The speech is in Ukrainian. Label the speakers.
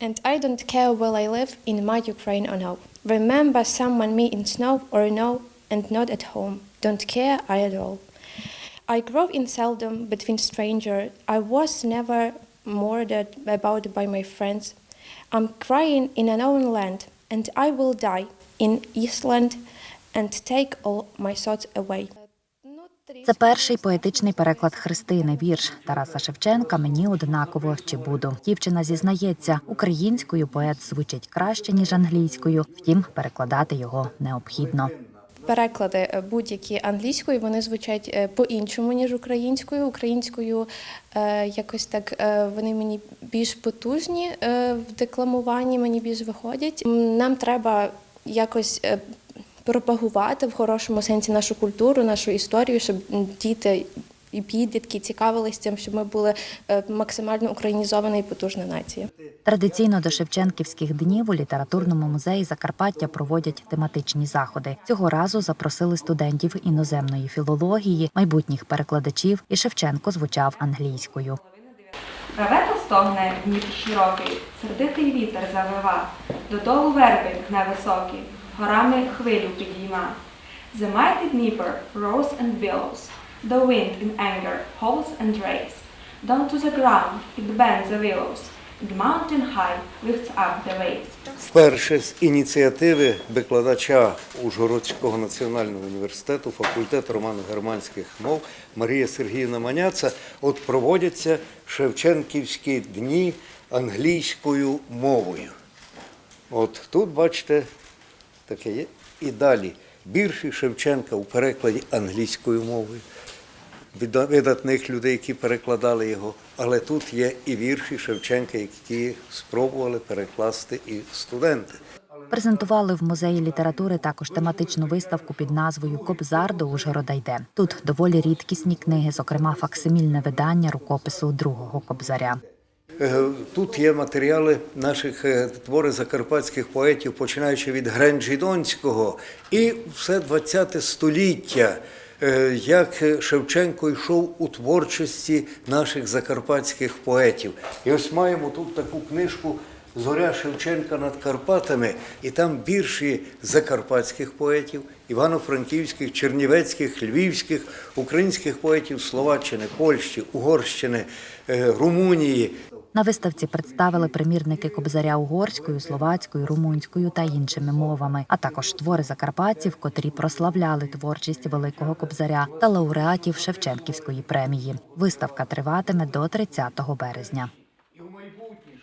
Speaker 1: And I don't care where I live in my Ukraine or no. Remember someone me in snow or no and not at home. Don't care I at all. I grew in seldom between stranger. I was never murdered about by my friends. I'm crying in an own land, and I will die in Eastland and take all my thoughts away.
Speaker 2: Це перший поетичний переклад Христини. Вірш Тараса Шевченка Мені однаково чи буду. Дівчина зізнається, українською поет звучить краще ніж англійською, втім перекладати його необхідно.
Speaker 1: Переклади е, будь-які англійською вони звучать е, по-іншому, ніж українською. Українською е, якось так вони мені більш потужні в декламуванні, мені більш виходять. Нам треба якось пропагувати в хорошому сенсі нашу культуру, нашу історію, щоб діти і підлітки цікавились цим, щоб ми були е, максимально українізована і потужна нація.
Speaker 2: Традиційно до Шевченківських днів у літературному музеї Закарпаття проводять тематичні заходи. Цього разу запросили студентів іноземної філології, майбутніх перекладачів, і Шевченко звучав англійською.
Speaker 3: Равето стогне Дніпр широкий, сердитий вітер завива, додолу верби гне високі, горами хвилю підійма. The mighty Dnieper rose and billows, the wind in anger howls and raves. Down to the ground it bends the willows, and mountain high lifts up the waves.
Speaker 4: Вперше з ініціативи викладача Ужгородського національного університету факультету романо-германських мов Марія Сергіївна Маняца от проводяться Шевченківські дні англійською мовою. От тут, бачите, таке є. І далі вірші Шевченка у перекладі англійською мовою. Видатних людей, які перекладали його. Але тут є і вірші Шевченка, які спробували перекласти і студенти.
Speaker 2: Презентували в музеї літератури також тематичну виставку під назвою Кобзар до Ужгорода йде. Тут доволі рідкісні книги, зокрема факсимільне видання рукопису другого кобзаря.
Speaker 4: Е, Тут є матеріали наших е, твори закарпатських поетів, починаючи від Гренджідонського і все ХХ століття, е, як Шевченко йшов у творчості наших закарпатських поетів. І ось маємо тут таку книжку Зоря Шевченка над Карпатами, і там вірші закарпатських поетів, івано-франківських, чернівецьких, львівських, українських поетів Словаччини, Польщі, Угорщини, Румунії.
Speaker 2: На виставці представили примірники кобзаря угорською, словацькою, румунською та іншими мовами, а також твори закарпатців, котрі прославляли творчість великого кобзаря та лауреатів Шевченківської премії. Виставка триватиме до 30 березня.